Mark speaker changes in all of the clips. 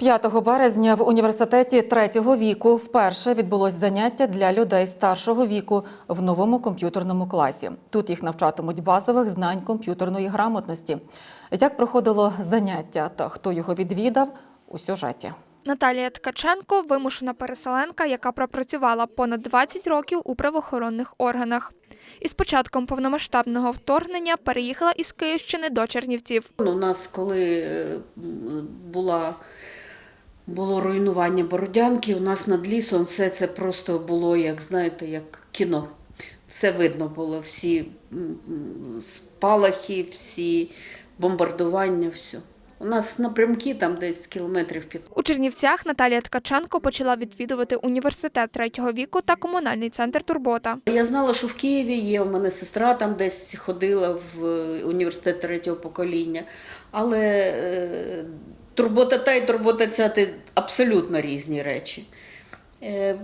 Speaker 1: 5 березня в університеті третього віку вперше відбулось заняття для людей старшого віку в новому комп'ютерному класі. Тут їх навчатимуть базових знань комп'ютерної грамотності. Як проходило заняття та хто його відвідав у сюжеті.
Speaker 2: Наталія Ткаченко вимушена переселенка, яка пропрацювала понад 20 років у правоохоронних органах. Із початком повномасштабного вторгнення переїхала із Київщини до Чернівців.
Speaker 3: Ну, У нас, коли е, була, було руйнування Бородянки, у нас над лісом все це просто було, як знаєте, як кіно. Все видно було, всі спалахи, всі бомбардування, все. У нас напрямки там десь кілометрів під.
Speaker 2: У Чернівцях Наталія Ткаченко почала відвідувати університет третього віку та комунальний центр Турбота.
Speaker 3: Я знала, що в Києві є. У мене сестра там десь ходила в е, університет третього покоління. Але е, турбота та і турбота ця це абсолютно різні речі. Е,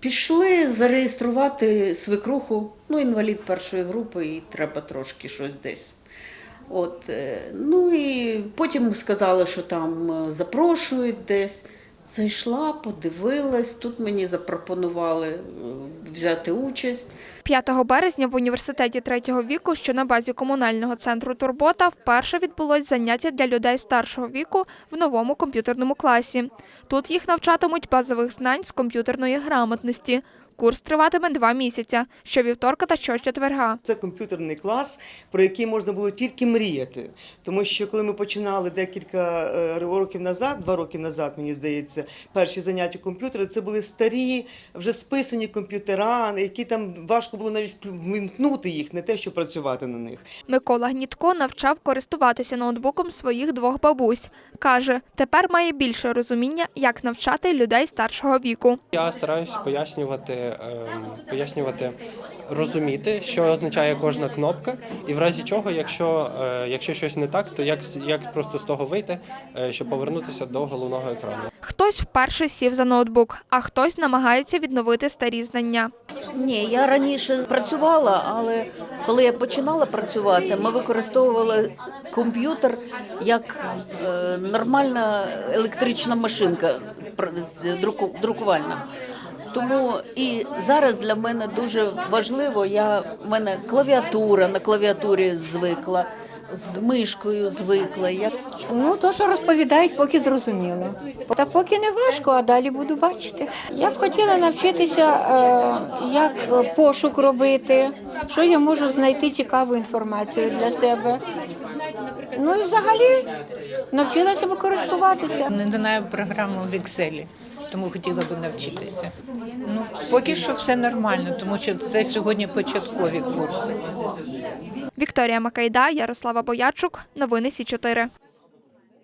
Speaker 3: пішли зареєструвати свекруху, ну, інвалід першої групи, і треба трошки щось десь. От, е, ну і потім сказали, що там е, запрошують десь. Зайшла, подивилась, тут мені запропонували е, взяти участь.
Speaker 2: 5 березня в університеті третього віку, що на базі комунального центру Турбота, вперше відбулось заняття для людей старшого віку в новому комп'ютерному класі. Тут їх навчатимуть базових знань з комп'ютерної грамотності. Курс триватиме два місяця, щовівторка та щочетверга.
Speaker 4: Це комп'ютерний клас, про який можна було тільки мріяти. Тому що коли ми починали декілька е, років назад, два роки назад, мені здається, перші заняття комп'ютера, це були старі, вже списані комп'ютера, які там важко було навіть вмімкнути їх, не те, що працювати на них.
Speaker 2: Микола Гнітко навчав користуватися ноутбуком своїх двох бабусь. Каже, тепер має більше розуміння, як навчати людей старшого віку.
Speaker 5: Я стараюся пояснювати, пояснювати, розуміти, що означає кожна кнопка, і в разі чого, якщо, е, якщо щось не так, то як, як просто з того вийти, е, щоб повернутися до головного екрану.
Speaker 2: Хтось вперше сів за ноутбук, а хтось намагається відновити старі знання.
Speaker 6: Ні, я раніше працювала, але коли я починала працювати, ми використовували комп'ютер як е, нормальна електрична машинка друкувальна. Тому і зараз для мене дуже важливо, я в мене клавіатура на клавіатурі звикла, з мишкою звикла. Я
Speaker 7: Ну, то, що розповідають, поки зрозуміло. Та поки не важко, а далі буду бачити. Я б хотіла навчитися, е, як пошук робити, що я можу знайти цікаву інформацію для себе. Ну і взагалі навчилася би користуватися.
Speaker 8: Не знаю програму в Excel, тому хотіла би навчитися. Ну, поки що все нормально, тому що це сьогодні початкові курси.
Speaker 2: Вікторія Макайда, Ярослава Боячук. Новини Сі 4